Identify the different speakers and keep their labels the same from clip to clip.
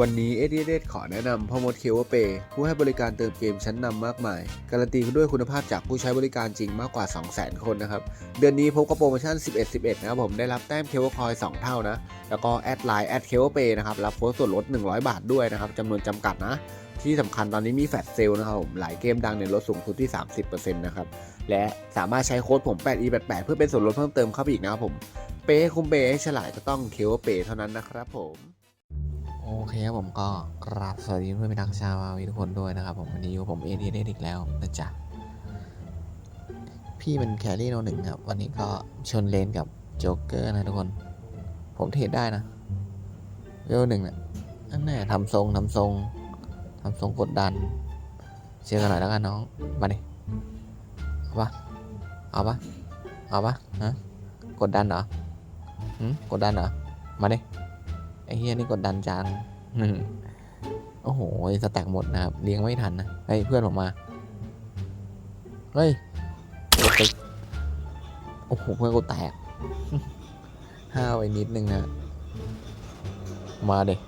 Speaker 1: วันนี้เอ d เดขอแนะนำพ่อมดเคเวเปผู้ให้บริการเติมเกมชั้นนำมากมาย การันตีด้วยคุณภาพจากผู้ใช้บริการจริงมากกว่า 200,000 คนนะครับ เดือนนี้พบกับโปรโมชั่น 11-11 นะครับผมได้รับแต้มเคเวคอย 2 เท่านะ แล้วก็แอดไลน์แอดเคเวเปนะครับ รับโค้ดส่วนลด 100 บาทด้วยนะครับจำนวนจำกัดนะที่สำคัญตอนนี้มีแฟลชเซลนะครับผมหลายเกมดังในยลดสูงสุดที่ 30%นะครับ และสามารถใช้โค้ดผม 8e88 เพื่อเป็นส่วนลดเพิ่มเติมเข้าไปอีกนะครับผม เปย์คุมเปย์ให้ฉลาดก็ต้องเคเวเปย์เท่านั้นนะครับผม
Speaker 2: โอเคครับผมก็กราบสวัสดีเพื่อนพี่นักชาวาวีทุกคนด้วยนะครับผมวันนี้อยู่ผมเอทีได้อีกแล้วนะจ๊ะพี่เป็นแครี่โนหนึ่งครับ วันนี้ก็ชนเลนกับโจ๊กเกอร์นะทุกคน ผมเทรดได้นะเวลหนึ่งเนี่ยนั่นแน่ทำทรงทำทรงทำทรงกดดันเชื่อกันหน่อยแล้วกันน้องมาดิเอาปะเอาปะเอาปะฮะกดดันเหรอหืมกดดันเหรอมาดิ ไอ้เฮียนี่กดดันจังอืมโอ้โหสแต็กหมดนะครับ เลี้ยงไม่ทันนะเฮ้ยเพื่อนผมมา เฮ้ยโอ้ติ๊กโอ้โหเพื่อนกูแตกห้าวไปนิดนึงนะ มาเด็ก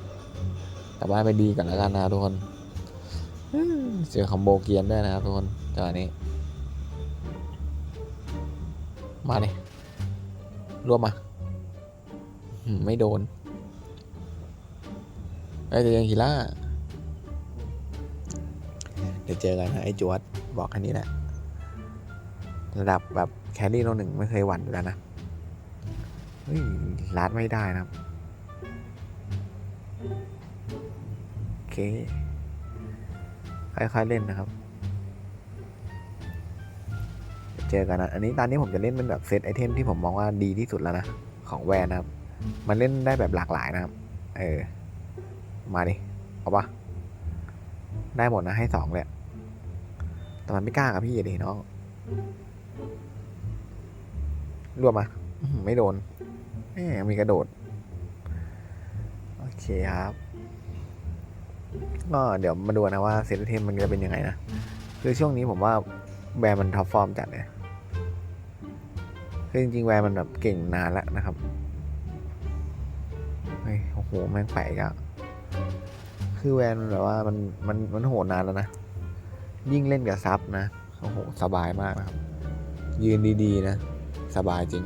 Speaker 2: กลับบ้านไปดีก่อนแล้วกันนะทุกคนเจอคอมโบเกียนด้วยนะครับทุกคนจังหวะนี้ มาเด็รวมมา ไม่โดน ไอ้ยแต่ยังกีล่า เดี๋ยวเจอกันนะไอ้จวดบอกแค่นี้แหละ ระดับแบบแครี่โนหนึ่งไม่เคยหวั่นอยู่แล้วนะ เฮ้ยลัดไม่ได้นะครับ โอเค ค่อยๆเล่นนะครับเดี๋ยวเจอกันนะ อันนี้ตอนนี้ผมจะเล่นเป็นแบบเซตไอเทมที่ผมมองว่าดีที่สุดแล้วนะ ของแวนนะครับ มันเล่นได้แบบหลากหลายนะครับ เออ มาดิ เอาปะได้หมดนะให้สองเลยแต่มันไม่กล้ากับพี่ดิน้องรวมมา ไม่โดนแหมมีกระโดด โอเคครับ ก็เดี๋ยวมาดูนะว่าเซตเทมมันจะเป็นยังไงนะ คือช่วงนี้ผมว่าแวร์มันท็อปฟอร์มจัดเลยคือจริงๆแวร์มันแบบเก่งนานแล้วนะครับ เฮ้ย โอ้โห แม่งไปอีกแล้ว คือแวนมันแบบว่ามันมันมันโหดนานแล้วนะ ยิ่งเล่นกับซับนะโอ้โหสบายมากนะครับ ยืนดีๆนะ สบายจริง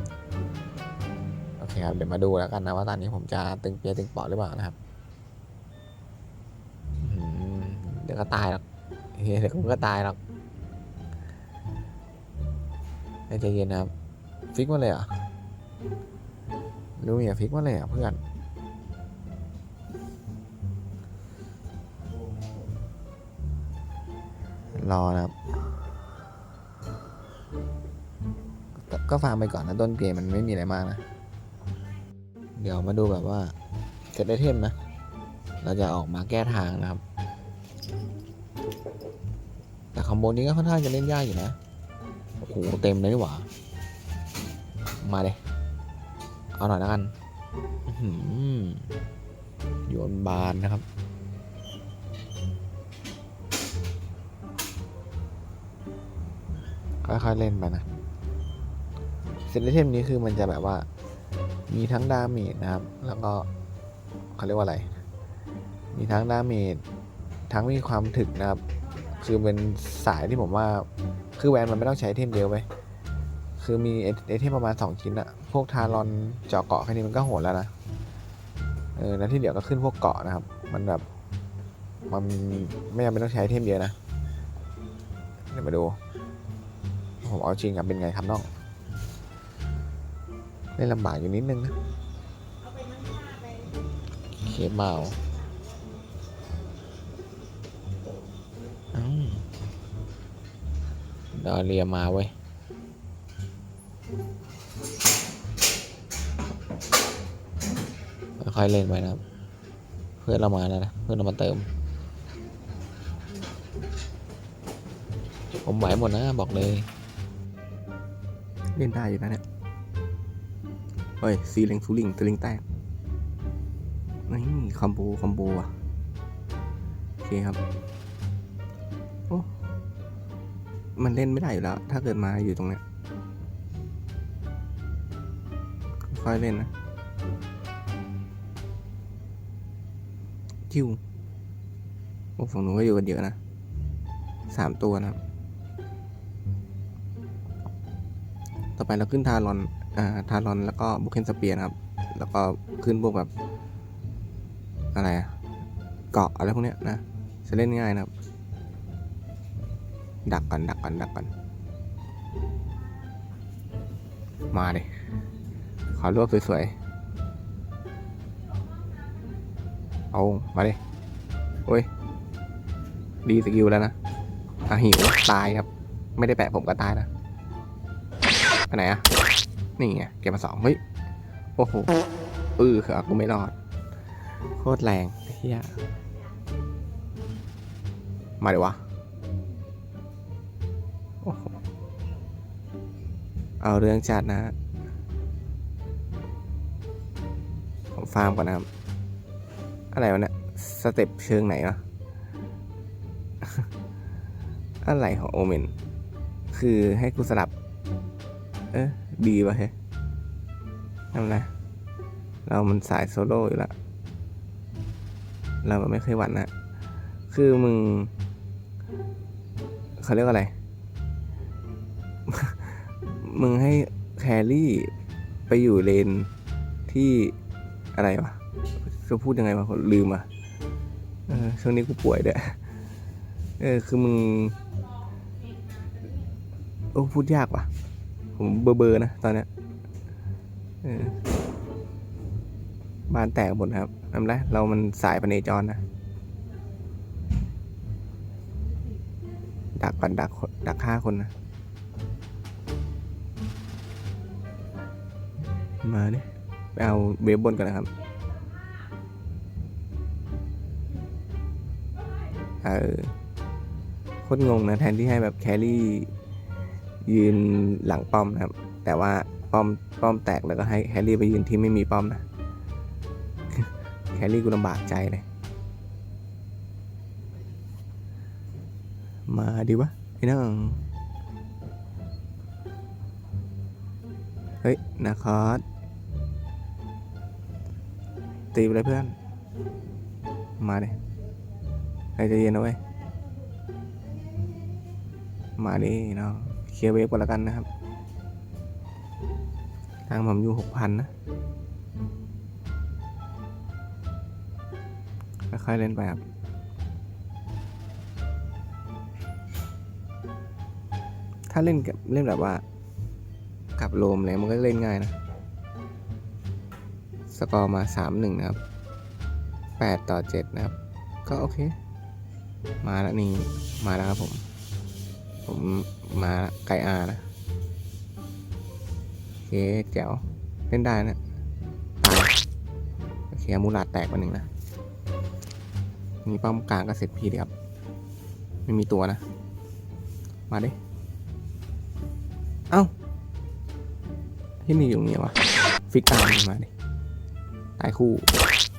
Speaker 2: โอเคครับ เดี๋ยวมาดูแล้วกันนะว่าตอนนี้ผมจะตึงเปียตึงปอดหรือเปล่านะครับเดี๋ยวก็ตายหรอกเฮ้ยเดี๋ยวผมก็ตายหรอกใจเย็นนะครับ ฟิกมาเลยเหรอะรู้อย่าฟิกมาเลยเหรอะเพื่อน รอนะครับ ก็ก็ฟังไปก่อนนะต้นเกมมันไม่มีอะไรมากนะ เดี๋ยวมาดูแบบว่าเซตไอเทมนะ เราจะออกมาแก้ทางนะครับ แต่คอมโบนี้ก็ค่อนข้างจะเล่นยากอยู่นะ โอ้โหเต็มเลยนี่หว่า มาเลย เอาหน่อยแล้วกันย้อหือโยนบานนะครับ ค่อยๆเล่นไปนะเซตไอเทมนี้คือมันจะแบบว่า มีทั้งดาเมจนะครับ แล้วก็เขาเรียกว่าอะไร มีทั้งดาเมจทั้งมีความถึกนะครับ คือเป็นสายที่ผมว่า คือแวนมันไม่ต้องใช้เทมเดียวไปคือมีไอเทมประมาณ 2 ชิ้นอะพวกทารอนเจาะเกาะแค่นี้มันก็โหดแล้วนะ เออ แล้วที่เหลือก็ขึ้นพวกเกาะนะครับ มันแบบ มันไม่จำเป็นต้องใช้เทมเยอะนะ เดี๋ยวมาดู ผมเอาจริงกับเป็นไงครับน้องเล่นลำบากอยู่นิดนึงนะเคเมาอืมดอเรียมาเว้ยค่อยๆเล่นไปนะครับ เพื่อนเรามาแล้วนะเพื่อนเรามาเติม ผมไหวหมดนะบอกเลย
Speaker 1: เล่นได้อยู่นะเนี่ยเฮ้ยซีเลงซูลิงสลิงแตกนี่คอมโบคอมโบอะโอเคครับโอ้มันเล่นไม่ได้อยู่แล้ว ถ้าเกิดมาอยู่ตรงเนี้ยค่อยเล่นนะ
Speaker 3: จิ้วโอ้ฝั่งนู้นก็อยู่กันเยอะนะสามตัวนะครับ ต่อไปเราขึ้นทารอนอ่าทารอนแล้วก็บุคเคนสเปียร์นะครับ แล้วก็ขึ้นพวกแบบ อะไรอะเกาะอะไรพวกเนี้ยนะ จะเล่นง่ายนะครับ ดักก่อนดักก่อนดักก่อนมาดิขอรวบสวยๆ เอา มาดิโอ้ย ดีสกิลแล้วนะอะหิว ตายครับ ไม่ได้แปะผมก็ตายนะ ไปไหนอะนี่ไงเก็บมาสองเฮ้ยโอ้โหเออคือกูไม่รอด โคตรแรงเฮียมาเดี๋ยววะโอ้โหเอาเรื่องจัดนะ ผมฟาร์มก่อนนะครับ อะไรวะเนี่ยสเต็ปเชิงไหนวะอะไรของโอเมน คือให้กูสลับ เอ๊ะดีป่ะเฮ้ยทำไรเรามันสายโซโล่อยู่ละเราไม่เคยหวั่นนะคือมึงเขาเรียกอะไร มึงให้แครี่ไปอยู่เลนที่อะไรวะจะพูดยังไงวะลืมอะเออช่วงนี้กูป่วยด้วยเออคือมึง โอ้พูดยากว่ะ ผมเบอร์เบอร์นะตอนเนี้ยบ้านแตกหมดครับทำไรเรามันสายพเนจรนะ ดักก่อนดักดักฆ่าคนนะ มาเนี่ยไปเอาเวฟบนก่อนนะครับ เออโคตรงงนะ แทนที่ให้แบบแครี่ ยืนหลังป้อมนะครับ แต่ว่าป้อมป้อมแตกแล้วก็ให้แครี่ไปยืนที่ไม่มีป้อมนะแครี่กูลำบากใจเลย มาดีวะไอ้น้องเฮ้ยนาคอสตีไปเลยเพื่อน มาเลยใครจะเย็นนะเว้ย มาดิเนาะ เคลียร์เวฟก่อนแล้วกันนะครับ ทางผมอยู่หกพันนะ ค่อยๆเล่นไปครับถ้าเล่นกับเล่นแบบว่ากับโลมอะไรมันก็เล่นง่ายนะ สกอร์มาสามหนึ่งนะครับแปดต่อเจ็ดนะครับ ก็โอเค มาแล้วนี่ มาแล้วครับผม ผม มาไกอานะโอเคแจ๋วเล่นได้นะตายโอเคมูลาดแตกมาหนึ่งนะมีป้อมกลางก็เสร็จพี่เดียวครับไม่มีตัวนะ มาดิเอ้าที่นี่อยู่ตรงนี้วะฟิกตามมันมาดิตายคู่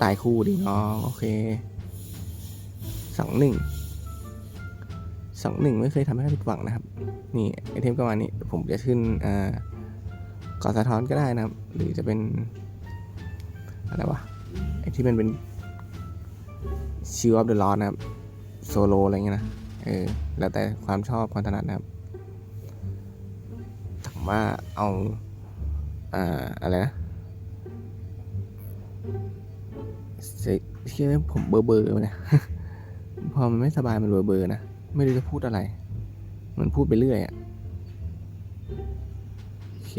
Speaker 3: ตายคู่ดิน้องโอเคสองหนึ่ง สองหนึ่งไม่เคยทำให้ผิดหวังนะครับ นี่ไอเทมก็มาณนี่ผมจะขึ้นอ่ากอสะท้อนก็ได้นะครับ หรือจะเป็นอะไรวะไอที่มันเป็นชิวออฟเดอะลอนะครับโซโลอะไรเงี้ยนะเออแล้วแต่ความชอบความถนัดนะครับถามว่าเอาอ่าอะไรนะเชื่อผมเบอร์เบอร์เนี่ยพอมันไม่สบายมันเบอร์เบอร์นะ ไม่รู้จะพูดอะไร เหมันพูดไปเรื่อยอะ่ะ โอเค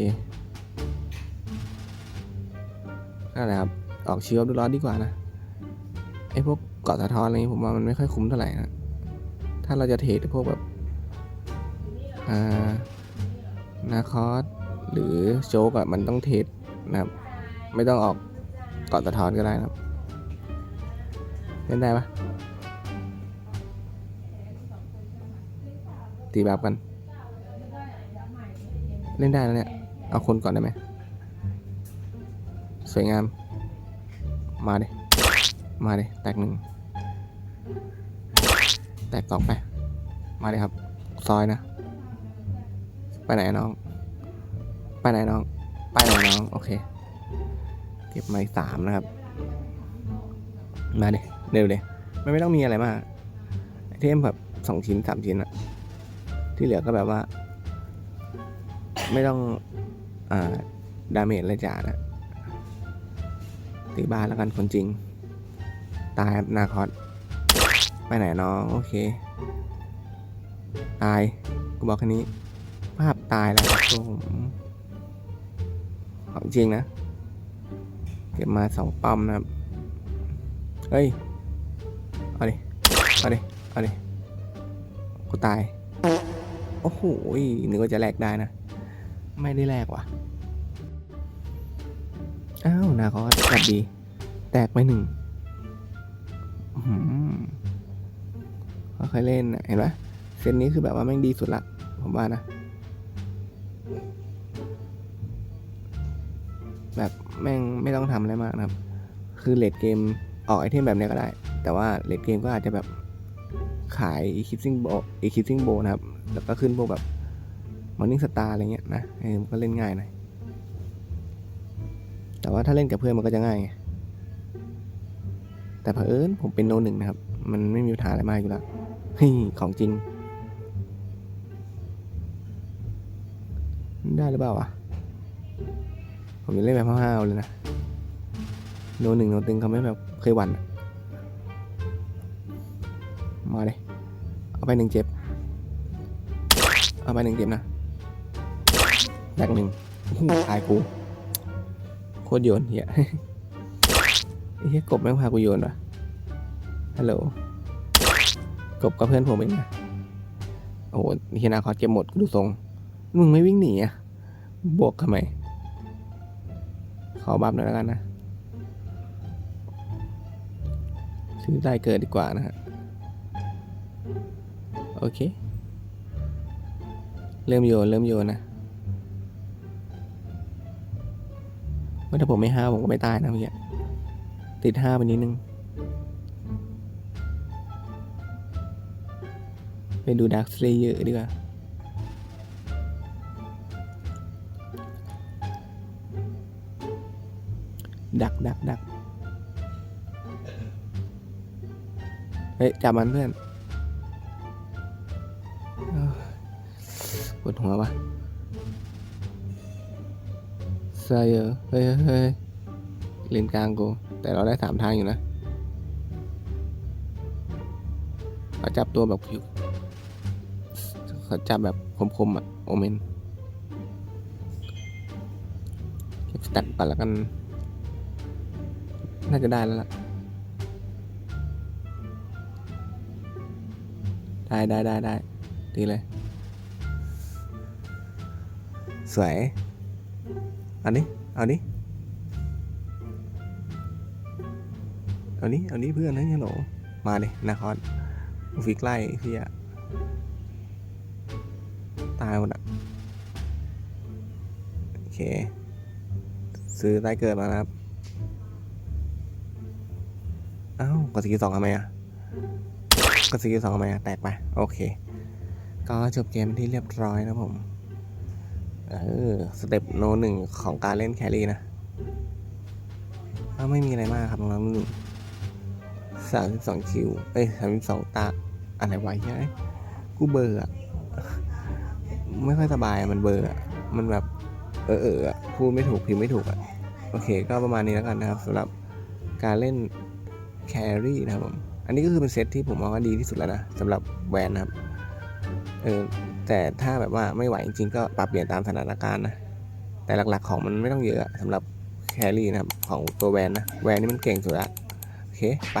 Speaker 3: นั่นแหละครับ ออกชีวดูร้อนดีกว่านะ ไอ้พวกเกาะสะท้อนอะไรนี้ผมว่ามันไม่ค่อยคุ้มเท่าไหร่นะ ถ้าเราจะเทรดพวกแบบ อ่า นาคอสหรือโจ๊กอะมันต้องเทรดนะครับ ไม่ต้องออกเกาะสะท้อนก็ได้นะครับเล่นได้ปะ ตีแบบกัน เล่นได้แล้วเนี่ย เอาคนก่อนได้ไหม สวยงาม มาดิ มาดิ แตกหนึ่ง แตกสองไป มาดิครับ ซอยนะ ไปไหนน้อง ไปไหนน้อง ไปไหนน้อง โอเค เก็บไม้สามนะครับ มาดิ เร็วเลยมันไม่ต้องมีอะไรมากเทมแบบสองชิ้นสามชิ้นอะ ที่เหลือก็แบบว่า ไม่ต้องอ่าดาเมจอะไรจ๋านะตีบ้านแล้วกันคนจริง ตายนาคอสไปไหนน้องโอเค ตาย กูบอกแค่นี้ ภาพตายแล้วครับผมของจริงนะ เก็บมาสองปั๊มนะครับเฮ้ย เอาดิ เอาดิ เอาดิ กูตาย โอ้โหนึกว่าจะแลกได้นะ ไม่ได้แลกว่ะ อ้าวนาคอสกัดดี แตกไปหนึ่งอื้อหือค่อยๆเล่นนะเห็นปะเซตนี้คือแบบว่าแม่งดีสุดละ ผมว่านะ แบบแม่งไม่ต้องทำอะไรมากนะครับ คือเลดเกมออกไอเทมแบบเนี้ยก็ได้ แต่ว่าเลดเกมก็อาจจะแบบ ขายอีคิปซิงโบอีคิปซิงโบนะครับ แล้วก็ขึ้นพวกแบบมอร์นิ่งสตาร์อะไรเงี้ยนะเออมันก็เล่นง่ายหน่อยแต่ว่าถ้าเล่นกับเพื่อนมันก็จะง่ายไงแต่เผอิญผมเป็นโนหนึ่งนะครับ มันไม่มีปัญหาอะไรมากอยู่แล้วเฮ้ยของจริง ได้หรือเปล่าวะผมจะเล่นแบบห้าวๆเลยนะ โนหนึ่งโนตึงเขาไม่แบบเคยหวั่นมาเลย เอาไปหนึ่งเจ็บ เอาไปหนึ่งเจ็บนะแบกหนึ่งตายกูโคตรโยนเฮียเฮียกบแม่งพากูโยนวะฮัลโหลกบกับเพื่อนผมเองนะโอ้โหเฮียนาคอสเก็บหมดกูดูทรงมึงไม่วิ่งหนีอะบวกทำไม ขอบัฟหน่อยแล้วกันนะ ซื้อได้เกิดดีกว่านะฮะ โอเค เริ่มโยนเริ่มโยนนะว่าถ้าผมไม่ห้าผมก็ไม่ตายนะเมื่อกี้ติดห้าไปนิดนึง ไปดูดักสเลเยอร์ดีกว่าดักดักดักเฮ้ย จับมันเพื่อน ปวดหัววะใส่เออเฮ้ยเฮ้ยเฮ้ยเลนกลางกู แต่เราได้สามทางอยู่นะเขาจับตัวแบบผิวเขาจับแบบคมๆอะ โอเมนเก็บสแตัดก่อนแล้วกัน น่าจะได้แล้วล่ะ ได้ได้ได้ได้ดีเลย สวยเอานี้ เอานี้เอานี้เอานี้เพื่อนนะฮัลโหลมาเลยนาคอนฟิกไล่พี่อะตายหมดอะโอเค ซื้อได้เกิดมาครับ เอ้ากดสกิลสองทำไมอะกดสกิลสองทำไมอะแตกไป โอเค ก็จบเกมที่เรียบร้อยนะผม เออสเต็ปโนหนึ่งของการเล่นแครี่นะไม่มีอะไรมากครับน้องหนึ่งสามสิบสองคิว เอ้ยสามสิบสองตา อะไรวะใช่ไหมกูเบอร์อะไม่ค่อยสบายอะมันเบอร์อะมันแบบ เออเอออะพูดไม่ถูกพิมพ์ไม่ถูกอะโอเค ก็ประมาณนี้แล้วกันนะครับสำหรับการเล่นแครี่นะครับผม อันนี้ก็คือเป็นเซตที่ผมมองว่าดีที่สุดแล้วนะสำหรับแวนนะครับ เออ แต่ถ้าแบบว่าไม่ไหวจริงๆก็ปรับเปลี่ยนตามสถานการณ์นะ แต่หลักๆของมันไม่ต้องเยอะสำหรับแครี่นะครับ ของตัวแวนนะ แวนนี่มันเก่งสุดละโอเค ไป